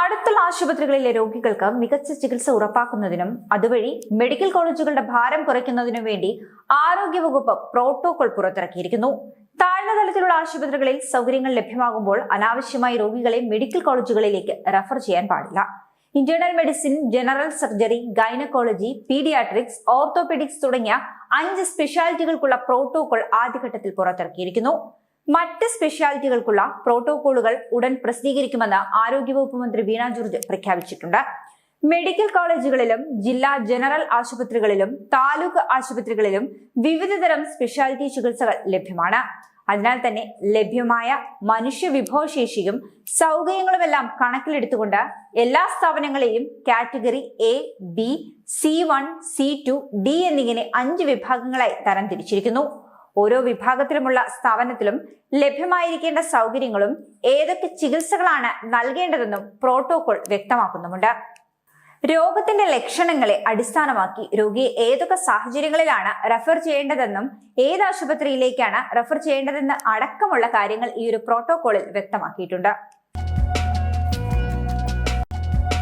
അടുത്തുള്ള ആശുപത്രികളിലെ രോഗികൾക്ക് മികച്ച ചികിത്സ ഉറപ്പാക്കുന്നതിനും അതുവഴി മെഡിക്കൽ കോളേജുകളുടെ ഭാരം കുറയ്ക്കുന്നതിനും വേണ്ടി ആരോഗ്യവകുപ്പ് പ്രോട്ടോകോൾ പുറത്തിറക്കിയിരിക്കുന്നു. താഴ്ന്ന തലത്തിലുള്ള ആശുപത്രികളിൽ സൗകര്യങ്ങൾ ലഭ്യമാകുമ്പോൾ അനാവശ്യമായി രോഗികളെ മെഡിക്കൽ കോളേജുകളിലേക്ക് റെഫർ ചെയ്യാൻ പാടില്ല. Internal medicine general surgery gynaecology paediatrics orthopaedics തുടങ്ങിയ അഞ്ച് സ്പെഷ്യാലിറ്റികൾക്കുള്ള പ്രോട്ടോകോൾ ആദ്യഘട്ടത്തിൽ പുറത്തിറക്കിയിരിക്കുന്നു. മറ്റ് സ്പെഷ്യാലിറ്റികൾക്കുള്ള പ്രോട്ടോകോളുകൾ ഉടൻ പ്രസിദ്ധീകരിക്കുമെന്ന് ആരോഗ്യവകുപ്പ് മന്ത്രി വീണ ജോർജ് പ്രഖ്യാപിച്ചിട്ടുണ്ട്. മെഡിക്കൽ കോളേജുകളിലും ജില്ലാ ജനറൽ ആശുപത്രികളിലും താലൂക്ക് ആശുപത്രികളിലും വിവിധതരം സ്പെഷ്യാലിറ്റി ചികിത്സകൾ ലഭ്യമാണ്. അതിനാൽ തന്നെ ലഭ്യമായ മനുഷ്യ വിഭവശേഷിയും സൗകര്യങ്ങളുമെല്ലാം കണക്കിലെടുത്തുകൊണ്ട് എല്ലാ സ്ഥാപനങ്ങളെയും category A B C one C two D എന്നിങ്ങനെ അഞ്ച് വിഭാഗങ്ങളായി തരംതിരിച്ചിരിക്കുന്നു. ഓരോ വിഭാഗത്തിലുമുള്ള സ്ഥാപനത്തിലും ലഭ്യമായിരിക്കേണ്ട സൗകര്യങ്ങളും ഏതൊക്കെ ചികിത്സകളാണ് നൽകേണ്ടതെന്നും പ്രോട്ടോകോൾ വ്യക്തമാക്കുന്നുമുണ്ട്. രോഗത്തിന്റെ ലക്ഷണങ്ങളെ അടിസ്ഥാനമാക്കി രോഗിയെ ഏതൊക്കെ സാഹചര്യങ്ങളിലാണ് റെഫർ ചെയ്യേണ്ടതെന്നും ഏത് ആശുപത്രിയിലേക്കാണ് റെഫർ ചെയ്യേണ്ടതെന്ന് അടക്കമുള്ള കാര്യങ്ങൾ ഈ ഒരു പ്രോട്ടോകോളിൽ വ്യക്തമാക്കിയിട്ടുണ്ട്.